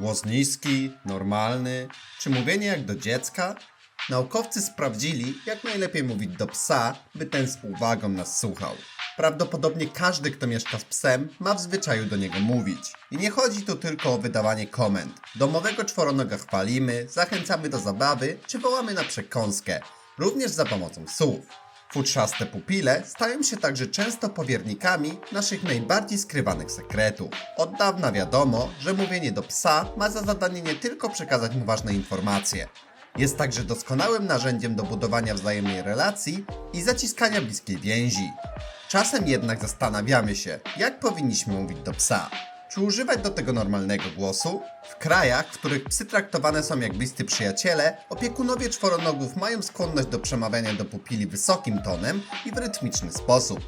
Głos niski, normalny, czy mówienie jak do dziecka? Naukowcy sprawdzili, jak najlepiej mówić do psa, by ten z uwagą nas słuchał. Prawdopodobnie każdy, kto mieszka z psem, ma w zwyczaju do niego mówić. I nie chodzi tu tylko o wydawanie komend. Domowego czworonoga chwalimy, zachęcamy do zabawy, czy wołamy na przekąskę, również za pomocą słów. Futrzaste pupile stają się także często powiernikami naszych najbardziej skrywanych sekretów. Od dawna wiadomo, że mówienie do psa ma za zadanie nie tylko przekazać mu ważne informacje. Jest także doskonałym narzędziem do budowania wzajemnej relacji i zaciskania bliskiej więzi. Czasem jednak zastanawiamy się, jak powinniśmy mówić do psa. Czy używać do tego normalnego głosu? W krajach, w których psy traktowane są jak bliscy przyjaciele, opiekunowie czworonogów mają skłonność do przemawiania do pupili wysokim tonem i w rytmiczny sposób.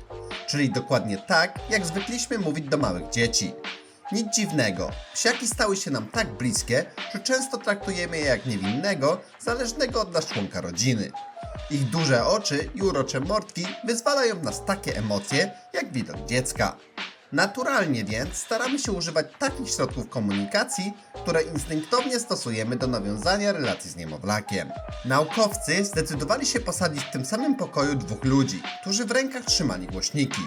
Czyli dokładnie tak, jak zwykliśmy mówić do małych dzieci. Nic dziwnego, psiaki stały się nam tak bliskie, że często traktujemy je jak niewinnego, zależnego od nas członka rodziny. Ich duże oczy i urocze mordki wyzwalają w nas takie emocje, jak widok dziecka. Naturalnie więc staramy się używać takich środków komunikacji, które instynktownie stosujemy do nawiązania relacji z niemowlakiem. Naukowcy zdecydowali się posadzić w tym samym pokoju dwóch ludzi, którzy w rękach trzymali głośniki.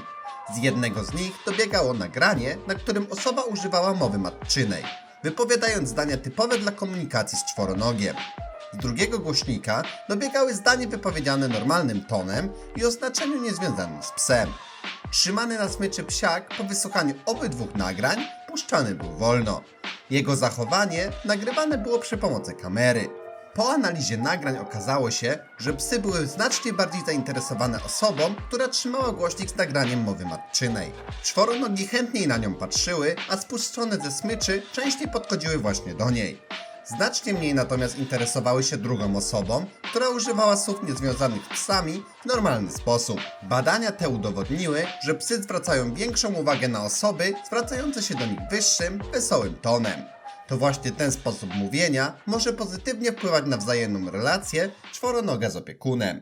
Z jednego z nich dobiegało nagranie, na którym osoba używała mowy matczynej, wypowiadając zdania typowe dla komunikacji z czworonogiem. Z drugiego głośnika dobiegały zdanie wypowiedziane normalnym tonem i o znaczeniu niezwiązanym z psem. Trzymany na smyczy psiak po wysłuchaniu obydwu nagrań puszczany był wolno. Jego zachowanie nagrywane było przy pomocy kamery. Po analizie nagrań okazało się, że psy były znacznie bardziej zainteresowane osobą, która trzymała głośnik z nagraniem mowy matczynej. Czworonogi chętniej na nią patrzyły, a spuszczone ze smyczy częściej podchodziły właśnie do niej. Znacznie mniej natomiast interesowały się drugą osobą, która używała słów niezwiązanych z psami w normalny sposób. Badania te udowodniły, że psy zwracają większą uwagę na osoby zwracające się do nich wyższym, wesołym tonem. To właśnie ten sposób mówienia może pozytywnie wpływać na wzajemną relację czworonoga z opiekunem.